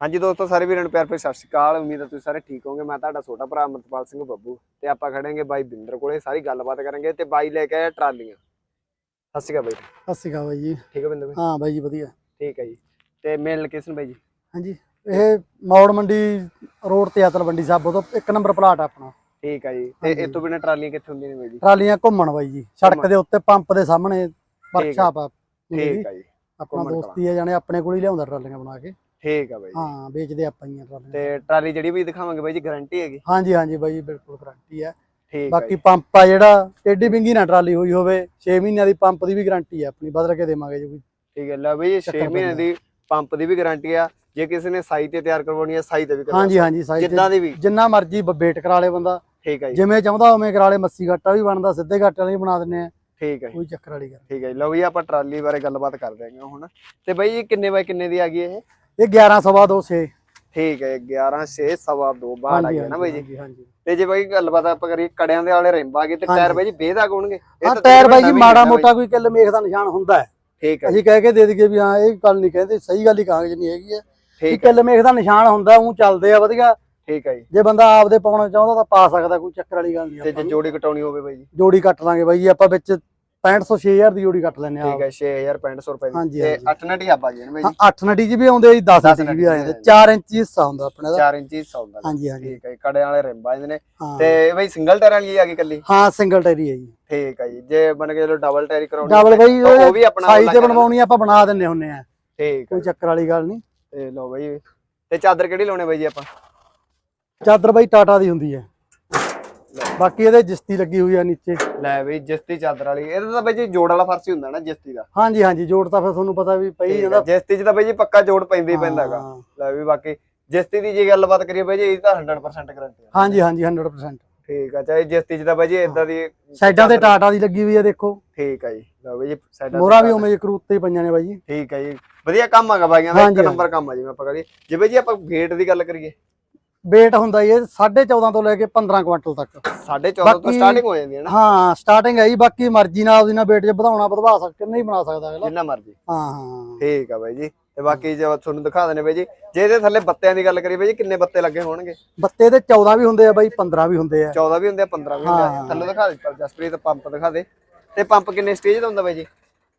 ਹਾਂਜੀ ਦੋਸਤੋ ਸਾਰੇ ਵੀਰਾਂ ਨੂੰ ਪਿਆਰ ਭਰੀ ਸਤਿ ਸ਼੍ਰੀ ਅਕਾਲ। ਉਮੀਦ ਹੈ ਤੁਸੀਂ ਸਾਰੇ ਠੀਕ ਹੋਵੋਗੇ। ਮੈਂ ਤੁਹਾਡਾ ਛੋਟਾ ਭਰਾ ਅਮਰਪਾਲ ਸਿੰਘ ਬੱਬੂ ਤੇ ਆਪਾਂ ਖੜਾਂਗੇ ਬਾਈ ਬਿੰਦਰ ਕੋਲੇ। ਸਾਰੀ ਗੱਲਬਾਤ ਕਰਾਂਗੇ ਤੇ ਬਾਈ ਲੈ ਕੇ ਆਇਆ ਟਰਾਲੀਆਂ। ਸਤਿ ਸ਼੍ਰੀ ਅਕਾਲ ਬਾਈ ਸਤਿ ਸ਼੍ਰੀ ਅਕਾਲ ਬਾਈ ਜੀ। ਠੀਕ ਹੈ ਬਿੰਦਰ ਬਾਈ? ਹਾਂ ਬਾਈ ਜੀ ਵਧੀਆ। ਠੀਕ ਹੈ ਜੀ। ਤੇ ਮੇਨ ਲੋਕੇਸ਼ਨ ਬਾਈ ਜੀ? ਹਾਂਜੀ ਇਹ ਮੌੜ ਮੰਡੀ ਰੋਡ ਤੇ ਅਤਲ ਮੰਡੀ ਸਾਹਿਬ ਤੋਂ ਇੱਕ ਨੰਬਰ ਪਲਾਟ ਆਪਣਾ। ਠੀਕ ਹੈ ਜੀ। ਤੇ ਤੋਂ ਬਿਨਾਂ ਟਰਾਲੀਆਂ ਕਿੱਥੇ ਹੁੰਦੀਆਂ ਨੇ ਬਾਈ ਜੀ? ਟਰਾਲੀਆਂ ਘੁੰਮਣ ਬਾਈ ਜੀ ਸੜਕ। ਦੇ ਉੱਤੇ ਪੰਪ ਦੇ ਸਾਹਮਣੇ ਵਰਕਸ਼ਾਪ ਆ। ਠੀਕ ਹੈ ਜੀ। ਆਪਣਾ ਦੋਸਤੀ ਆ ਜਾਣੇ ਆਪਣੇ ਕੋਲ ਹੀ ਲਿਆਉਂਦਾ ਟਰਾਲੀਆਂ ਬਣਾ ਕੇ। ਠੀਕ ਹੈ ਬਾਈ ਜੀ। ਹਾਂ ਵੇਚਦੇ ਆਪਾਂ ਹੀ ਆ ਟਰਾਲੀਆਂ ਤੇ ਟਰਾਲੀ ਜਿਹੜੀ ਵੀ ਦਿਖਾਵਾਂਗੇ ਬਾਈ ਜੀ ਗਾਰੰਟੀ ਹੈਗੀ? ਹਾਂਜੀ ਹਾਂਜੀ ਬਾਈ ਜੀ ਬਿਲਕੁਲ ਗਾਰੰਟੀ ਹੈ ਠੀਕ ਬਾਕੀ ਪੰਪ ਆ ਜਿਹੜਾ ਟੇਢੀ ਬਿੰਗੀ ਨਾ ਟਰਾਲੀ ਹੋਈ ਹੋਵੇ 6 ਮਹੀਨਿਆਂ ਦੀ ਪੰਪ ਦੀ ਵੀ ਗਾਰੰਟੀ ਹੈ ਆਪਣੀ ਬਦਲ ਕੇ ਦੇਵਾਂਗੇ ਜੀ। ਕੋਈ ਠੀਕ ਹੈ ਲੈ ਬਾਈ 6 ਚੱਕਰ ਮਹੀਨੇ ਪੈਂਦਾ। ਦੀ ਪੰਪ ਦੀ ਵੀ ਗਾਰੰਟੀ ਆ ਜੇ ਕਿਸੇ ਨੇ ਸਾਈ ਤੇ ਤਿਆਰ ਕਰਵਾਉਣੀ ਹੈ ਸਾਈ ਤੇ ਵੀ ਕਰਵਾ ਹਾਂਜੀ ਹਾਂਜੀ ਸਾਈਜ਼ ਜਿੱਦਾਂ ਦੀ ਵੀ। ਜਿੰਨਾ ਮਰਜ਼ੀ ਵੇਟ ਕਰਾ ਲੇ ਬੰਦਾ। ਠੀਕ ਹੈ ਜੀ। ਜਿਵੇਂ ਚਾਹੁੰਦਾ ਉਵੇਂ ਕਰਾ ਲੇ ਮੱਸੀ ਗੱਟਾ ਵੀ ਬਣਦਾ ਸਿੱਧੇ ਗੱਟੇ ਵਾਲੀ ਬਣਾ ਦਿੰਨੇ ਆ। ਠੀਕ ਹੈ ਜੀ, ਕੋਈ ਚੱਕਰ ਵਾਲੀ ਗੱਲ ਠੀਕ ਹੈ ਜੀ। ਲਓ ਵੀ ਆਪਾਂ ਟਰਾਲੀ ਬਾਰੇ ਗੱਲਬਾਤ ਕਰਦੇ ਹਾਂ ਹੁਣ। ਤੇ ਬਾਈ ਜੀ ਕਿੰਨੇ ਬਾਈ ਕਿੰਨੇ ਦੀ ਆ ਗਈ ਇਹ? ਇਹ 11 ਸਵਾ ਦੋ ਛੇ। ਠੀਕ ਹੈ 11 6 ਸਵਾ 2 ਬਾਹਰ ਆ ਗਿਆ ਨਾ ਬਾਈ ਜੀ। ਹਾਂਜੀ ਹਾਂਜੀ। ਤੇ ਜੇ ਬਾਈ ਗੱਲਬਾਤ ਆਪਾਂ ਕਰੀਏ ਕੜਿਆਂ ਦੇ ਵਾਲੇ ਰਿੰਬ ਆ ਗਏ ਤੇ ਹਾਂਜੀ। ਟਾਇਰ ਬਾਈ ਜੀ ਬੇਦਾਗ ਹੋਣਗੇ। ਇਹ ਹਾਂ ਤਾਂ ਟਾਇਰ ਬਾਈ ਜੀ ਨਵੇਂ ਮਾੜਾ ਨੇ ਨਾ ਮੋਟਾ ਕੋਈ ਕਿੱਲ ਮੇਖ ਦਾ ਨਿਸ਼ਾਨ ਹੁੰਦਾ ਹੈ। ਠੀਕ ਹੈ। ਅਸੀਂ ਕਹਿ ਕੇ ਦੇ ਦਈਏ ਵੀ ਹਾਂ ਇਹ ਗੱਲ ਨਹੀਂ ਕਹਿੰਦੇ ਸਹੀ ਗੱਲ ਹੀ ਕਹਾਂਗੇ ਜਿੰਨੀ ਹੈਗੀ ਹੈ। ਕਿ ਠੀਕ ਹੈ। ਕਿੱਲ ਮੇਖ ਦਾ ਨਿਸ਼ਾਨ ਹੁੰਦਾ ਉਹ ਚੱਲਦੇ ਆ ਵਧੀਆ। ਠੀਕ ਹੈ ਜੀ। ਜੇ ਬੰਦਾ ਆਪਦੇ ਪਾਉਣਾ ਚਾਹੁੰਦਾ ਤਾਂ ਪਾ ਸਕਦਾ ਕੋਈ ਚੱਕਰ ਵਾਲੀ ਗੱਲ ਨਹੀਂ ਤੇ ਜੇ। ਜੋੜੀ ਕਟਾਉਣੀ ਹੋਵੇ ਬਾਈ ਜੀ। ਜੋੜੀ ਕੱਟ ਲਾਂਗੇ ਬਾਈ ਜੀ ਆਪਾਂ ਵਿੱਚ 6500 6000 ਦੀ ਜੋੜੀ ਕੱਟ ਲੈਨੇ ਆ ਠੀਕ ਹੈ 6500 ਰੁਪਏ ਦੀ। ਤੇ ਹਾਂਜੀ। 8 ਨਟੀ ਆਪਾਂ ਗਏ ਨੇ ਬਾਈ ਹਾਂ ਜੀ 8 ਨਟੀ ਜੀ ਵੀ ਆਉਂਦੇ ਜੀ 10 ਦਸ ਨਟੀ ਵੀ ਆ ਜਾਂਦੇ ਆ। 4 ਇੰਚ ਹਿੱਸਾ ਹੁੰਦਾ ਆਪਣੇ ਦਾ 4 ਇੰਚੀ ਸੌਂਦਾ ਹਾਂਜੀ ਹਾਂਜੀ। ਠੀਕ ਹੈ ਜੀ, ਕੜਿਆਂ ਵਾਲੇ ਰਿੰਬ ਆ ਜਾਂਦੇ ਨੇ। ਹਾਂ। ਤੇ ਬਾਈ ਸਿੰਗਲ ਟਾਇਰ ਵਾਲੀ ਆ ਗਈ ਕੱਲੀ ਹਾਂ ਸਿੰਗਲ ਟਾਇਰੀ ਹੈ ਜੀ। ਠੀਕ ਹੈ ਜੀ ਜੇ ਬਣ ਕੇ ਚਲੋ ਡਬਲ ਟਾਇਰ ਕਰਾਉਣੀ ਡਬਲ ਬਾਈ ਉਹ ਵੀ ਆਪਣਾ ਸਾਈਜ਼ ਤੇ ਬਣਵਾਉਣੀ ਆਪਾਂ ਬਣਾ ਦਿੰਨੇ ਹੁੰਨੇ ਆ। ਠੀਕ ਹੈ ਕੋਈ ਚੱਕਰ ਵਾਲੀ ਗੱਲ ਨਹੀਂ। ਤੇ ਲਓ ਬਾਈ ਤੇ ਚਾਦਰ ਕਿਹੜੀ ਲਾਉਣੇ ਬਾਈ ਜੀ ਆਪਾਂ? ਚਾਦਰ ਬਾਈ ਟਾਟਾ ਦੀ ਹੁੰਦੀ ਹੈ। ਬਾਕੀ ਇਹਦੇ ਜਿਸਤੀ ਲੱਗੀ ਹੋਈ ਆ ਨੀਚੇ। ਲੈ ਬਈ ਜਿਸਤੀ ਚਾਦਰ ਵਾਲੀ। ਇਹਦਾ ਤਾਂ ਬਾਈ ਜੀ ਜੋੜ ਵਾਲਾ ਫਰਸ਼ ਹੀ ਹੁੰਦਾ ਨਾ ਜਿਸਤੀ ਦਾ। ਹਾਂਜੀ ਹਾਂਜੀ ਜੋੜ ਤਾਂ ਫਿਰ ਤੁਹਾਨੂੰ ਪਤਾ ਵੀ ਪਈ ਜਾਂਦਾ। ਜਿਸਤੀ ਚ ਤਾਂ ਬਾਈ ਜੀ ਪੱਕਾ ਜੋੜ ਪੈਂਦਾ ਹੀ ਪੈਂਦਾ ਹੈਗਾ। ਹਾਂ। ਲੈ ਵੀ ਬਾਕੀ ਜਿਸਤੀ ਦੀ ਜੇ ਗੱਲਬਾਤ ਕਰੀਏ ਬਾਈ ਜੀ ਇਹ ਤਾਂ 100% ਗਾਰੰਟੀ ਹੈ ਹਾਂਜੀ ਹਾਂਜੀ 100% ਠੀਕ ਆ ਚਾਹੇ ਜਿਸਤੀ ਚ ਤਾਂ ਬਾਈ ਜੀ ਇਦਾਂ ਦੀ ਸਾਈਡਾਂ ਤੇ ਟਾਟਾ ਦੀ ਲੱਗੀ ਹੋਈ ਆ ਦੇਖੋ। ਠੀਕ ਆ ਜੀ। ਲਓ ਬਾਈ ਜੀ ਸਾਈਡਾਂ ਮੋਰਾ ਤੇ ਵੀ ਉਵੇਂ ਕਰੂਤੇ ਹੀ ਪਈਆਂ ਨੇ ਬਾਈ ਜੀ। ਠੀਕ ਆ ਜੀ। ਵਧੀਆ ਕੰਮ ਹੈਗਾ ਬਾਈਆਂ ਦਾ ਇੱਕ ਨੰਬਰ ਕੰਮ ਆ ਜਿਵੇਂ ਆਪਾਂ ਕਰੀਏ। ਜੇ ਬਾਈ ਜੀ ਆਪਾਂ ਗੇਟ ਦੀ ਗੱਲ ਕਰੀਏ weight ਹੁੰਦਾ ਜੀ ਇਹ 14.5 ਤੋਂ ਲੈ ਕੇ 15 ਕੁਇੰਟਲ ਤੱਕ। 14.5 ਤੋਂ ਸਟਾਰਟਿੰਗ ਹੋ ਜਾਂਦੀ ਹੈ ਨਾ। ਹਾਂ ਸਟਾਰਟਿੰਗ ਹੈ ਜੀ ਬਾਕੀ ਮਰਜ਼ੀ ਨਾਲ ਉਹਦੀ ਨਾਲ weight ਜੇ ਵਧਾਉਣਾ ਵਧਵਾ ਸਕਦਾ ਨਹੀਂ ਬਣਾ ਸਕਦਾ ਅਗਲਾ। ਜਿੰਨਾ ਮਰਜ਼ੀ। ਹਾਂ ਹਾਂ ਠੀਕ ਆ ਬਾਈ ਜੀ। ਤੇ ਬਾਕੀ ਜੇ ਤੁਹਾਨੂੰ ਦਿਖਾ ਦਨੇ ਬਾਈ ਜੀ ਜੇ ਇਹਦੇ ਥੱਲੇ ਬੱਤਿਆਂ ਦੀ ਗੱਲ ਕਰੀਏ ਬਾਈ ਜੀ ਕਿੰਨੇ ਬੱਤੇ ਲੱਗੇ ਹੋਣਗੇ? ਬੱਤੇ ਦੇ 14 ਵੀ ਹੁੰਦੇ ਆ ਬਾਈ 15 ਵੀ ਹੁੰਦੇ ਆ। 14 ਵੀ ਹੁੰਦੇ ਆ 15 ਵੀ ਹੁੰਦੇ ਆ। ਥੱਲੇ ਦਿਖਾ ਦੇ ਪਰ ਜਸਪ੍ਰੀਤ ਪੰਪ ਦਿਖਾ ਦੇ। ਤੇ ਪੰਪ ਕਿੰਨੇ ਸਟੇਜ ਦਾ ਹੁੰਦਾ ਬਾਈ ਜੀ?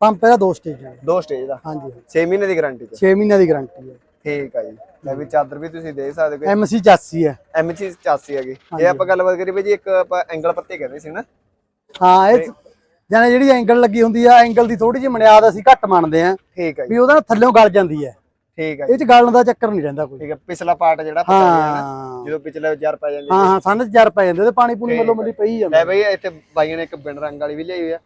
ਪੰਪ ਇਹਦਾ ਦੋ ਸਟੇਜ ਹੈ ਦੋ ਸਟੇਜ ਦਾ। ਹਾਂਜੀ 6 ਮਹੀਨੇ ਦੀ ਗਾਰੰਟੀ ਚ 6 ਮਹੀਨਿਆਂ ਦੀ ਗਾਰੰਟੀ ਹੈ ਠੀਕ ਆ ਜੀ। ਲੈ ਵੀ ਚਾਦਰ ਵੀ ਤੁਸੀਂ ਦੇ ਸਕਦੇ ਹੋ। ਐਮਸੀ 84 ਹੈ। ਐਮਜੀ 84 ਹੈਗੀ। ਜੇ ਆਪਾਂ ਗੱਲਬਾਤ ਕਰੀਏ ਬਾਈ ਜੀ ਇੱਕ ਆਪਾਂ ਐਂਗਲ ਪੱਤੇ ਕਹਿੰਦੇ ਸੀ ਨਾ। ਹਾਂ ਇਹ ਜਾਨੇ ਜਿਹੜੀ ਐਂਗਲ ਲੱਗੀ ਹੁੰਦੀ ਆ ਐਂਗਲ ਦੀ ਥੋੜੀ ਜਿਹੀ ਮਨਿਆਦ ਅਸੀਂ ਘੱਟ ਮੰਨਦੇ ਆ। ਠੀਕ ਆ ਜੀ। ਵੀ ਉਹਦਾ ਥੱਲੇੋਂ ਗਲ ਜਾਂਦੀ ਹੈ। ਠੀਕ ਆ ਜੀ। ਇਹ ਚ ਗਲਣ ਦਾ ਚੱਕਰ ਨਹੀਂ ਰਹਿੰਦਾ ਕੋਈ। ਠੀਕ ਆ ਪਿਛਲਾ ਪਾਰਟ ਜਿਹੜਾ ਪਤਾ ਹੈ ਹਾਂ। ਜਦੋਂ ਪਿਛਲੇ ਜਰ ਪੈ ਜਾਂਦੀ ਹਾਂ ਹਾਂ ਸੰਨ ਚਾਰ ਪੈ ਜਾਂਦੇ ਤੇ ਪਾਣੀ ਪੂਣੀ ਮੱਲੋ ਮੱਲੀ ਪਈ ਜਾਂਦਾ। ਲੈ ਬਈ ਇੱਥੇ ਬਾਈਆਂ ਨੇ ਇੱਕ ਬਿਨ ਰੰਗ ਵਾਲੀ ਵੀ ਲਈ ਹੋਈ ਆ।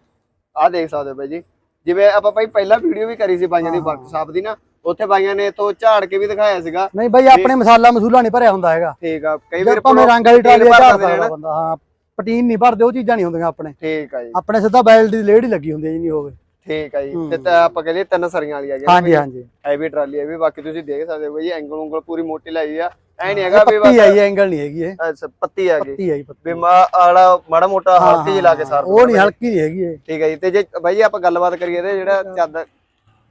ਆਹ ਦੇਖ ਸਕਦੇ ਹੋ ਬਾਈ ਜੀ। ਜਿਵੇਂ ਆਪਾਂ ਭਾਈ ਪਹਿਲਾਂ ਵੀਡੀਓ ਵੀ ਕਰੀ ਸੀ ਬਾਈਆਂ ਦੀ ਵਰਕਸ਼ਾਪ ਦੀ ਨਾ ਉੱਥੇ ਬਾਈਆਂ ਨੇ ਤੋਂ ਝਾੜ ਕੇ ਵੀ ਦਿਖਾਇਆ ਸੀਗਾ। ਨਹੀਂ ਬਾਈ ਆਪਣੇ ਮਸਾਲਾ ਮਸੂਲਾ ਨਹੀਂ ਭਰਿਆ ਹੁੰਦਾ ਹੈਗਾ। ਠੀਕ ਆ ਕਈ ਜੇ ਵਾਰ ਭਾਵੇਂ ਰੰਗ ਵਾਲੀ ਟਰਾਲੀ ਝਾੜ ਸਕਦਾ। ਬੰਦਾ ਹਾਂ ਪਟੀਨ ਨਹੀਂ ਭਰਦੇ ਉਹ ਚੀਜ਼ਾਂ ਨਹੀਂ ਹੁੰਦੀਆਂ ਆਪਣੇ। ਠੀਕ ਆ ਜੀ। ਆਪਣੇ ਸਿੱਧਾ ਬੈਲ ਦੀ ਲੇੜ ਹੀ ਲੱਗੀ ਹੁੰਦੀ ਹੈ ਜੀ ਨਹੀਂ ਹੋਵੇ। ਠੀਕ ਆ ਜੀ। ਤੇ ਤਾਂ ਆਪਾਂ ਕਹਿੰਦੇ ਤਿੰਨ ਸਰੀਆਂ ਵਾਲੀ ਆ ਗਈ ਹਾਂਜੀ ਹਾਂਜੀ। ਹੈਵੀ ਟਰਾਲੀ ਹੈ ਵੀ ਬਾਕੀ ਤੁਸੀਂ ਦੇਖ ਸਕਦੇ ਹੋ ਬਈ ਐਂਗਲ ਉਂਗਲ ਪੂਰੀ ਮੋਟੀ ਲਾਈ ਆ। ਐ ਨਹੀਂ ਹੈਗਾ ਵੀ ਪੱਤੀ ਆਈ ਐਂਗਲ ਨਹੀਂ ਹੈਗੀ ਇਹ। ਬਸ ਪੱਤੀ ਆ ਗਈ। ਪੱਤੀ ਆਈ ਪੱਤੀ। ਵੀ ਮਾ ਆਲਾ ਮਾੜਾ ਮੋਟਾ ਹਲਕੀ ਜਿਹੀ ਲਾ ਕੇ ਸਾਰ ਉਹ ਨਹੀਂ ਹਲਕੀ ਨਹੀਂ ਹੈਗੀ ਇਹ। ਠੀਕ ਹੈ ਜੀ ਤੇ ਜੇ ਬਾਈ ਆਪਾਂ ਗੱਲਬਾਤ ਕਰੀਏ ਇਹਦੇ ਜਿਹੜਾ ਚੱਦ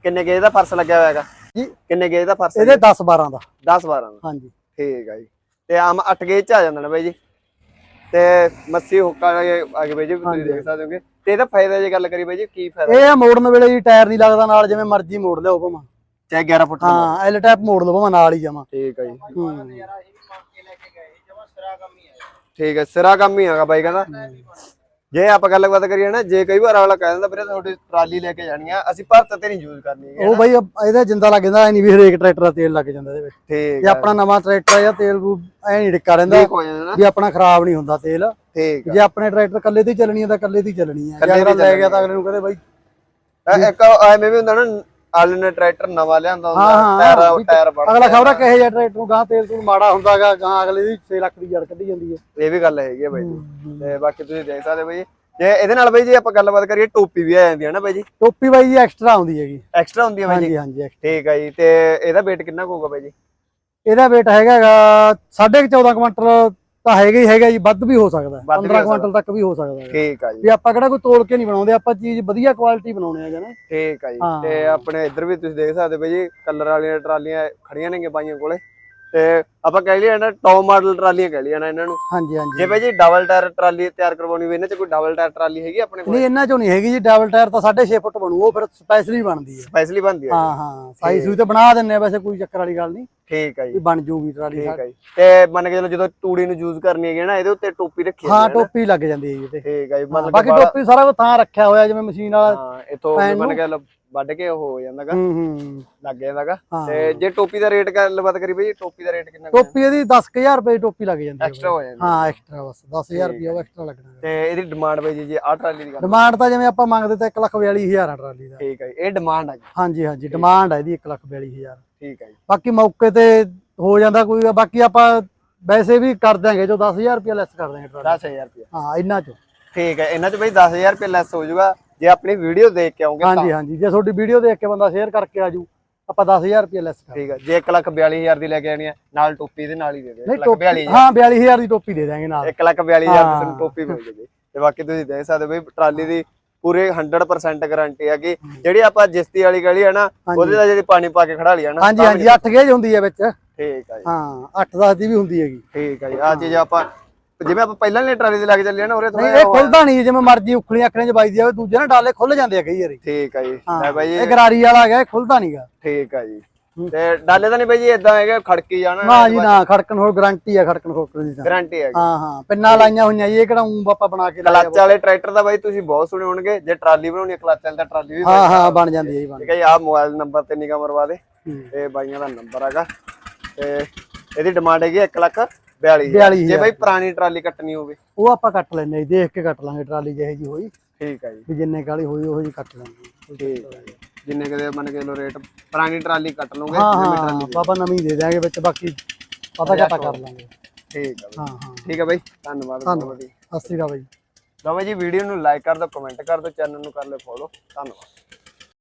ਕਿੰਨੇ ਗੇਜ ਦਾ ਫਰਸ਼ ਲੱਗਿਆ ਹੋਇਆ ਹੈਗਾ? ਜੀ। ਕਿੰਨੇ ਗੇਜ ਦਾ ਫਰਸ਼ ਇਹਦੇ 10 12 ਦਾ। 10 12 ਦਾ। ਹਾਂਜੀ। ਠੀਕ ਹੈ ਜੀ। ਤੇ ਆਮ 8 ਗੇਜ ਚ ਆ ਜਾਂਦਾ ਨਾ ਬਾਈ ਜੀ। ਤੇ ਮੱਸੀ ਹੁੱਕਾ ਆ ਗਏ ਬਾਈ ਜੀ ਤੁਸੀਂ ਦੇਖ ਸਕਦੇ ਹੋਗੇ। ਤੇ ਇਹਦਾ ਫਾਇਦਾ ਜੇ ਗੱਲ ਕਰੀ ਬਾਈ ਜੀ ਕੀ ਫਾਇਦਾ? ਇਹ ਮੋੜਨ ਵੇਲੇ ਜੀ ਟਾਇਰ ਨਹੀਂ ਲੱਗਦਾ ਨਾਲ ਜਿਵੇਂ ਮਰਜ਼ੀ ਮੋੜ ਲਿਓ ਭਾਵੇਂ। ਚਾਹੇ 11 ਫੁੱਟ ਹਾਂ ਐਲ ਟੈਪ ਮੋੜ ਲਓ ਭਾਵੇਂ ਨਾਲ ਹੀ ਜਾਵਾਂ। ਠੀਕ ਹੈ ਜੀ। ਹੂੰ ਠੀਕ ਹੈ ਸਿਰਾ ਕੰਮ ਹੀ ਹੈਗਾ ਬਾਈ ਕਹਿੰਦਾ। ਜੇ ਆਪਾਂ ਗੱਲਬਾਤ ਕਰੀਏ ਨਾ ਜੇ ਕਈ ਵਾਰ ਅਗਲਾ ਕਹਿ ਦਿੰਦਾ ਵੀਰੇ ਤੁਹਾਡੀ ਟਰਾਲੀ ਲੈ ਕੇ ਜਾਣੀ ਆ ਅਸੀਂ ਭਰਤ ਤੇ ਨਹੀਂ ਯੂਜ਼ ਕਰਨੀ ਉਹ ਬਾਈ ਇਹਦਾ ਜਿੰਦਾ ਲੱਗ ਜਾਂਦਾ ਐ ਨਹੀਂ ਵੀ ਹਰੇਕ ਟਰੈਕਟਰ ਦਾ ਤੇਲ ਲੱਗ ਜਾਂਦਾ ਇਹਦੇ ਵਿੱਚ। ਠੀਕ ਜੇ ਹੈ ਆਪਣਾ ਨਵਾਂ ਟਰੈਕਟਰ ਜਾਂ ਤੇਲ ਐ ਨਹੀਂ ਡਿੱਕਾ ਰਹਿੰਦਾ ਵੀ ਆਪਣਾ ਖਰਾਬ ਨਹੀਂ ਹੁੰਦਾ ਤੇਲ। ਠੀਕ ਜੇ ਆਪਣੇ ਟਰੈਕਟਰ ਕੱਲੇ ਤੇ ਹੀ ਚੱਲਣੀ ਹੈ ਤਾਂ ਕੱਲੇ ਤੇ ਹੀ ਚੱਲਣੀ ਹੈ ਜੇ ਤੇ ਅਗਲਾ ਲੈ ਗਿਆ ਤਾਂ ਅਗਲੇ ਨੂੰ ਕਹਿੰਦੇ ਬਾਈ ਇੱਕ ਐਵੇਂ ਵੀ ਹੁੰਦਾ ਨਾ ਆਲੇ ਨੇ ਟਰੈਕਟਰ ਨਵਾਂ ਲਿਆਂਦਾ ਹੁੰਦਾ ਟਾਇਰ ਵੀ ਟਾਇਰ ਬਣ ਅਗਲਾ ਖਬਰਾ ਕਹੇ ਜਾਂ ਟਰੈਕਟਰ ਨੂੰ ਗਾਂ ਤੇਲ ਤੂਲ ਮਾੜਾ ਹੁੰਦਾਗਾ ਗਾਂ ਅਗਲੇ ਦੀ 6 ਲੱਖ ਦੀ ਜੜ ਕੱਢੀ ਜਾਂਦੀ ਹੈ। ਇਹ ਵੀ ਗੱਲ ਹੈਗੀ ਹੈ ਬਾਈ ਜੀ। ਤੇ ਬਾਕੀ ਤੁਸੀਂ ਦੇਖ ਸਕਦੇ ਬਾਈ ਜੀ। ਇਹਦੇ ਨਾਲ ਬਾਈ ਜੀ ਆਪਾਂ ਗੱਲਬਾਤ ਕਰੀਏ ਟੋਪੀ ਵੀ ਆ ਜਾਂਦੀ ਹੈ ਨਾ ਬਾਈ ਜੀ? ਟੋਪੀ ਬਾਈ ਜੀ ਐਕਸਟਰਾ ਆਉਂਦੀ ਹੈਗੀ। ਐਕਸਟਰਾ ਹੁੰਦੀ ਹੈ ਬਾਈ ਜੀ? ਹਾਂਜੀ ਹਾਂਜੀ। ਠੀਕ ਹੈ ਜੀ। ਤੇ ਇਹਦਾ weight ਕਿੰਨਾ ਹੋਊਗਾ ਬਾਈ ਜੀ? ਇਹਦਾ weight ਹੈਗਾ ਗਾ 14.5 ਕੁਇੰਟਲ ਤਾਂ ਹੈਗਾ ਹੀ ਹੈਗਾ ਜੀ ਵੱਧ ਵੀ ਹੋ ਸਕਦਾ ਹੈ। ਵੱਧ ਵੀ 15 ਹੋ ਕੁਆਂਟਲ ਤੱਕ ਵੀ ਹੋ ਸਕਦਾ ਹੈ ਠੀਕ ਆ ਜੀ। ਵੀ ਆਪਾਂ ਕਿਹੜਾ ਕੋਈ ਤੋਲ ਕੇ ਨਹੀਂ ਬਣਾਉਂਦੇ ਆਪਾਂ ਚੀਜ਼ ਵਧੀਆ ਕੁਆਲਿਟੀ ਬਣਾਉਣੇ ਹੈਗੇ ਨਾ। ਠੀਕ ਆ ਜੀ। ਹਾਂ। ਤੇ ਆਪਣੇ ਇੱਧਰ ਵੀ ਤੁਸੀਂ ਦੇਖ ਸਕਦੇ ਬਈ ਜੀ ਕਲਰ ਵਾਲੀਆਂ ਟਰਾਲੀਆਂ ਖੜੀਆਂ ਨੇਗੇ ਬਾਈਆਂ ਕੋਲੇ। ਤੇ ਆਪਾਂ ਕਹਿ ਲਈਏ ਨਾ ਟੌਪ ਮਾਡਲ ਟਰਾਲੀਆਂ ਕਹਿ ਲਈਏ ਨਾ ਇਹਨਾਂ ਨੂੰ। ਹਾਂਜੀ ਹਾਂਜੀ। ਜੇ ਬਈ ਜੀ ਡਬਲ ਟਾਇਰ ਟਰਾਲੀ ਤਿਆਰ ਕਰਵਾਉਣੀ ਹੋਵੇ ਇਹਨਾਂ 'ਚ ਕੋਈ ਡਬਲ ਟਾਇਰ ਟਰਾਲੀ ਹੈਗੀ ਆਪਣੇ ਕੋਲ? ਨਹੀਂ ਇਹਨਾਂ ਚੋਂ ਨਹੀਂ ਹੈਗੀ ਜੀ। ਡਬਲ ਟਾਇਰ ਤਾਂ 6.5 ਫੁੱਟ ਬਣੂ ਉਹ ਫਿਰ ਸਪੈਸ਼ਲੀ ਬਣਦੀ ਹੈ। ਸਪੈਸ਼ਲੀ ਬਣਦੀ ਹੈ ਹਾਂ ਹਾਂ। ਸਾਈਜ਼ ਸੂਈ ਤੇ ਬਣਾ ਦਿੰਨੇ ਆ ਵੈਸੇ ਕੋਈ ਚੱਕਰ ਵਾਲੀ ਗੱਲ ਨਹੀਂ। ਠੀਕ ਵੀ ਜੀ। ਬਣ ਜੂਗੀ ਟਰਾਲੀ ਠੀਕ ਆ ਜੀ। ਤੇ ਮੰਨ ਕੇ ਚਲੋ ਜਦੋਂ ਤੂੜੀ ਨੂੰ ਯੂਜ਼ ਕਰਨੀ ਹੈਗੀ ਨਾ ਇਹਦੇ ਉੱਤੇ ਟੋਪੀ ਰੱਖੀ ਹਾਂ ਹੈ। ਟੋਪੀ ਲੱਗ ਜਾਂਦੀ ਹੈ ਜੀ ਤੇ ਠੀਕ ਆ ਜੀ। ਬਾਕੀ ਟੋਪੀ ਸਾਰਾ ਥਾਂ ਰੱਖਿਆ ਹੋਇਆ ਜਿਵੇਂ ਮਸ਼ੀਨ ਵਾਲਾ ਹਾਂ ਇਥੋਂ ਮੰਨ ਕੇ ਵੱਢ ਕੇ ਉਹ ਹੋ ਜਾਂਦਾਗਾ ਹੂੰ ਹੂੰ ਲੱਗ ਜਾਂਦਾਗਾ। ਹਾਂ। ਤੇ ਜੇ ਟੋਪੀ ਦਾ ਰੇਟ ਗੱਲਬਾਤ ਕਰੀ ਬਈ ਟੋਪੀ ਦਾ ਰੇਟ ਕਿੰਨਾ ਕੁ ਹੈ? ਟੋਪੀ ਇਹਦੀ 10000 ਰੁਪਏ ਦੀ ਟੋਪੀ ਲੱਗ ਜਾਂਦੀ ਹੈ ਐਕਸਟਰਾ ਹੋ ਜਾਂਦਾ ਹਾਂ। ਐਕਸਟਰਾ ਬਸ 10000 ਰੁਪਏ ਉਹ ਐਕਸਟਰਾ ਲੱਗਣਾ ਹੈ। ਤੇ ਇਹਦੀ ਡਿਮਾਂਡ ਬਈ ਜੀ ਜੇ ਆਹ ਟਰਾਲੀ ਦੀ ਗੱਲ ਡਿਮਾਂਡ ਤਾਂ ਜਿਵੇਂ ਆਪਾਂ ਮੰਗਦੇ ਤਾਂ 142000 ਆ ਟਰਾਲੀ ਦਾ। ਠੀਕ ਹੈ ਜੀ ਇਹ ਡਿਮਾਂਡ ਹੈ ਜੀ। ਹਾਂਜੀ ਹਾਂਜੀ ਡਿਮਾਂਡ ਹੈ ਇਹਦੀ 142000 ਠੀਕ ਹੈ ਜੀ। ਬਾਕੀ ਮੌਕੇ ਤੇ ਹੋ ਜਾਂਦਾ ਕੋਈ ਬਾਕੀ ਆਪਾਂ ਵੈਸੇ ਵੀ ਕਰ ਦਾਂਗੇ ਜੋ 10000 ਰੁਪਏ ਲੈਸ ਕਰ ਦਾਂਗੇ ਟਰਾਲੀ। 10000 ਰੁਪਏ ਹਾਂ ਇੰਨਾ ਚ। ਠੀਕ ਹੈ ਇਹਨਾਂ ਚ ਬਈ 10000 ਰੁਪਏ ਲੈਸ ਹੋ ਜਾਊਗਾ। ਜੇ ਆਪਣੀ ਵੀਡੀਓ ਦੇਖ ਕੇ ਆਉਂਗੇ ਹਾਂਜੀ ਹਾਂਜੀ। ਜੇ ਤੁਹਾਡੀ ਵੀਡੀਓ ਦੇਖ ਕੇ ਬੰਦਾ ਸ਼ੇਅਰ ਕਰਕੇ ਆਜੂ ਆਪਾਂ 10000 ਰੁਪਏ ਲੈਸ ਕਰ ਠੀਕ ਹੈ ਜੇ 142000 ਦੀ ਲੈ ਕੇ ਆਣੀ ਹੈ ਨਾਲ ਟੋਪੀ ਦੇ ਨਾਲ ਹੀ ਦੇ ਦੇ ਨਹੀਂ ਟੋਪੀ 142000 ਹਾਂ 42000 ਦੀ ਟੋਪੀ ਦੇ ਦਾਂਗੇ ਨਾਲ। 142000 ਦੀ ਹਾਂ। ਤੁਹਾਨੂੰ ਟੋਪੀ ਮਿਲ ਜੇਗੀ ਤੇ ਬਾਕੀ ਤੁਸੀਂ ਦੇਖ ਸਕਦੇ ਬਈ ਟਰਾਲੀ ਦੀ ਪੂਰੇ 100% ਗਾਰੰਟੀ ਹੈ ਕਿ ਜਿਹੜੀ ਆਪਾਂ ਜਿਸਤੀ ਵਾਲੀ ਗਲੀ ਹੈ ਨਾ। ਉਹਦੇ ਦਾ ਜਿਹੜੀ ਪਾਣੀ ਪਾ ਕੇ ਖੜਾ ਲਿਆ ਨਾ ਹਾਂਜੀ ਹਾਂਜੀ ਵੀ 8 ਗੇਜ ਹੁੰਦੀ ਹੈ ਵਿੱਚ। ਠੀਕ ਹੈ ਜੀ। ਹਾਂ 8-10 ਦੀ ਵੀ ਹੁੰਦੀ ਹੈਗੀ। ਠੀਕ ਹੈ ਜੀ। ਆ ਚੀਜ਼ ਆਪਾਂ ਜਿਵੇਂ ਆਪਾਂ ਪਹਿਲਾਂ ਵਾਲੀ ਟਰਾਲੀ ਦੇ ਲੱਗ ਚੱਲੇ ਆ ਨਾ ਉਰੇ ਨਹੀਂ ਥੋੜਾ ਇਹ ਖੁੱਲਦਾ ਨਹੀਂ ਜਿਵੇਂ ਮਰਜ਼ੀ ਉਖਲੀਆਂ ਅੱਖਰਾਂ 'ਚ ਵੱਜਦੀ ਜਾਵੇ ਦੂਜੇ ਨਾ ਡਾਲੇ ਖੁੱਲ ਜਾਂਦੇ ਆ ਕਈ ਵਾਰੀ। ਠੀਕ ਹੈ ਜੀ। ਲੈ ਬਾਈ ਇਹ ਗਰਾਰੀ ਵਾਲਾ ਹੈਗਾ ਇਹ ਖੁੱਲਦਾ ਨਹੀਂਗਾ ਠੀਕ ਹੈ ਜੀ। ਤੇ ਡਾਲੇ ਤਾਂ ਨਹੀਂ ਬਾਈ ਜੀ ਇਦਾਂ ਹੈਗਾ ਖੜਕੀ ਜਾਣਾ ਨਾ ਜੀ ਨਾ ਖੜਕਣ ਹੋਰ ਗਾਰੰਟੀ ਆ ਖੜਕਣ ਖੋਕਣ ਦੀ ਤਾਂ ਗਾਰੰਟੀ ਹੈ ਹਾਂ ਹਾਂ ਪਿੰਨਾਂ ਲਾਈਆਂ ਹੋਈਆਂ ਜੀ ਇਹ ਕਿਹੜਾ ਊਂ ਆਪਾਂ ਬਣਾ ਕੇ ਲਾਇਆ ਕਲੱਚ ਵਾਲੇ ਟਰੈਕਟਰ ਦਾ ਬਾਈ ਤੁਸੀਂ ਬਹੁਤ ਸੁਣੇ ਹੋਣਗੇ ਜੇ ਟਰਾਲੀ ਬਣਾਉਣੀ ਹੈ ਕਲੱਚ ਵਾਲੇ ਦਾ ਟਰਾਲੀ ਵੀ ਹਾਂ ਹਾਂ ਬਣ ਜਾਂਦੀ ਹੈ ਜੀ ਬਣ ਠੀਕ ਹੈ ਜੀ ਆਹ ਮੋਬਾਈਲ ਨੰਬਰ ਤੇ ਨਿਗਾ ਮਰਵਾ ਦੇ। ਤੇ ਬਾਈਆਂ ਦਾ ਨੰਬਰ ਹੈਗਾ। ਤੇ ਇਹਦੀ ਡਿਮਾਂਡ ਹੈਗੀ 1 ਲੱਖ। 42 42,000 ਜੇ ਬਾਈ ਪੁਰਾਣੀ ਟਰਾਲੀ ਕੱਟਣੀ ਹੋਵੇ। ਉਹ ਆਪਾਂ ਕੱਟ ਲੈਨੇ ਜੀ ਦੇਖ ਕੇ ਕੱਟ ਲਾਂਗੇ ਟਰਾਲੀ ਜਿਹੇ ਜੀ ਹੋਈ। ਠੀਕ ਹੈ ਜੀ। ਵੀ ਜਿੰਨੇ ਕਾਲੀ ਹੋਈ ਉਹ ਜੀ ਕੱਟ ਲਾਂਗੇ ਠੀਕ ਹੈ ਜੀ। ਜਿੰਨੇ ਕਦੇ ਮੰਨ ਕੇ ਲੋ ਰੇਟ ਪੁਰਾਣੀ ਟਰਾਲੀ ਕੱਟ ਲਓਗੇ ਹਾਂ ਨਵੀਂ ਹਾਂ ਟਰਾਲੀ ਬਾਬਾ ਨਵੀਂ ਦੇ ਵਿੱਚ ਬਾਕੀ ਪਤਾ ਘਟਾ ਕਰ ਲਾਂਗੇ। ਠੀਕ ਹੈ ਬਾਈ। ਹਾਂ ਹਾਂ। ਠੀਕ ਹੈ ਬਾਈ ਧੰਨਵਾਦ ਬਹੁਤ ਵਧੀਆ ਸਤਿ ਸ੍ਰੀ ਅਕਾਲ ਬਾਈ। ਲਓ ਬਾਈ ਜੀ ਵੀਡੀਓ ਨੂੰ ਲਾਈਕ ਕਰ ਦਿਓ ਕਮੈਂਟ ਕਰ ਦਿਓ ਚੈਨਲ ਨੂੰ ਕਰ ਲਿਓ ਫੋਲੋ ਧੰਨਵਾਦ।